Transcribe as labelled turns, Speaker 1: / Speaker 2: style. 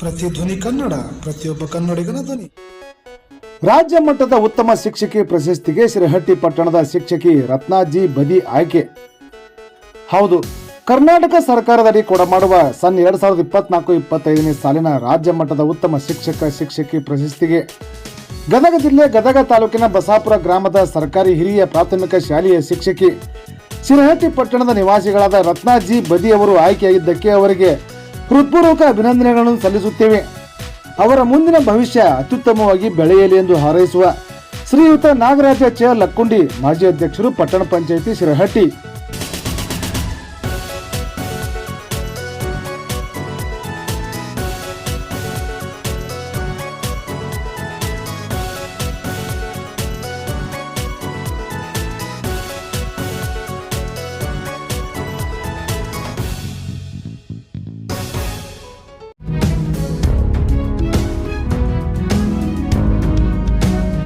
Speaker 1: ಪ್ರತಿಧ್ವನಿ ಕನ್ನಡ, ಪ್ರತಿಯೊಬ್ಬ ಕನ್ನಡಿಗನ ಧ್ವನಿ.
Speaker 2: ರಾಜ್ಯ ಮಟ್ಟದ ಉತ್ತಮ ಶಿಕ್ಷಕಿ ಪ್ರಶಸ್ತಿಗೆ ಶ್ರೀಹಟ್ಟಿ ಪಟ್ಟಣದ ಶಿಕ್ಷಕಿ ರತ್ನಾಜಿ ಬದಿ ಆಯ್ಕೆ. ಹೌದು, ಕರ್ನಾಟಕ ಸರ್ಕಾರದಡಿ ಕೊಡಮಾಡುವ ಸನ್ ಎರಡ್ ಸಾವಿರದ ಇಪ್ಪತ್ನಾಲ್ಕು, ಇಪ್ಪತ್ತೈದನೇ ಸಾಲಿನ ರಾಜ್ಯ ಮಟ್ಟದ ಉತ್ತಮ ಶಿಕ್ಷಕ, ಶಿಕ್ಷಕಿ ಪ್ರಶಸ್ತಿಗೆ. ಗದಗ ಜಿಲ್ಲೆ ಗದಗ ತಾಲೂಕಿನ ಬಸಾಪುರ ಗ್ರಾಮದ ಸರ್ಕಾರಿ ಹಿರಿಯ ಪ್ರಾಥಮಿಕ ಶಾಲೆಯ ಶಿಕ್ಷಕಿ. ಶಿರಹಟ್ಟಿ ಪಟ್ಟಣದ ನಿವಾಸಿಗಳಾದ ರತ್ನಾಜಿ ಬದಿ ಅವರು ಆಯ್ಕೆಯಾಗಿದ್ದಕ್ಕೆ ಅವರಿಗೆ ಹೃತ್ಪೂರ್ವಕ ಅಭಿನಂದನೆಗಳನ್ನು ಸಲ್ಲಿಸುತ್ತೇವೆ. ಅವರ ಮುಂದಿನ ಭವಿಷ್ಯ ಅತ್ಯುತ್ತಮವಾಗಿ ಬೆಳೆಯಲಿ ಎಂದು ಹಾರೈಸುವ ಶ್ರೀಯುತ ನಾಗರಾಜ ಚ ಲಕ್ಕುಂಡಿ ಮಾಜಿ ಅಧ್ಯಕ್ಷರು ಪಟ್ಟಣ ಪಂಚಾಯಿತಿ ಶಿರಹಟ್ಟಿ.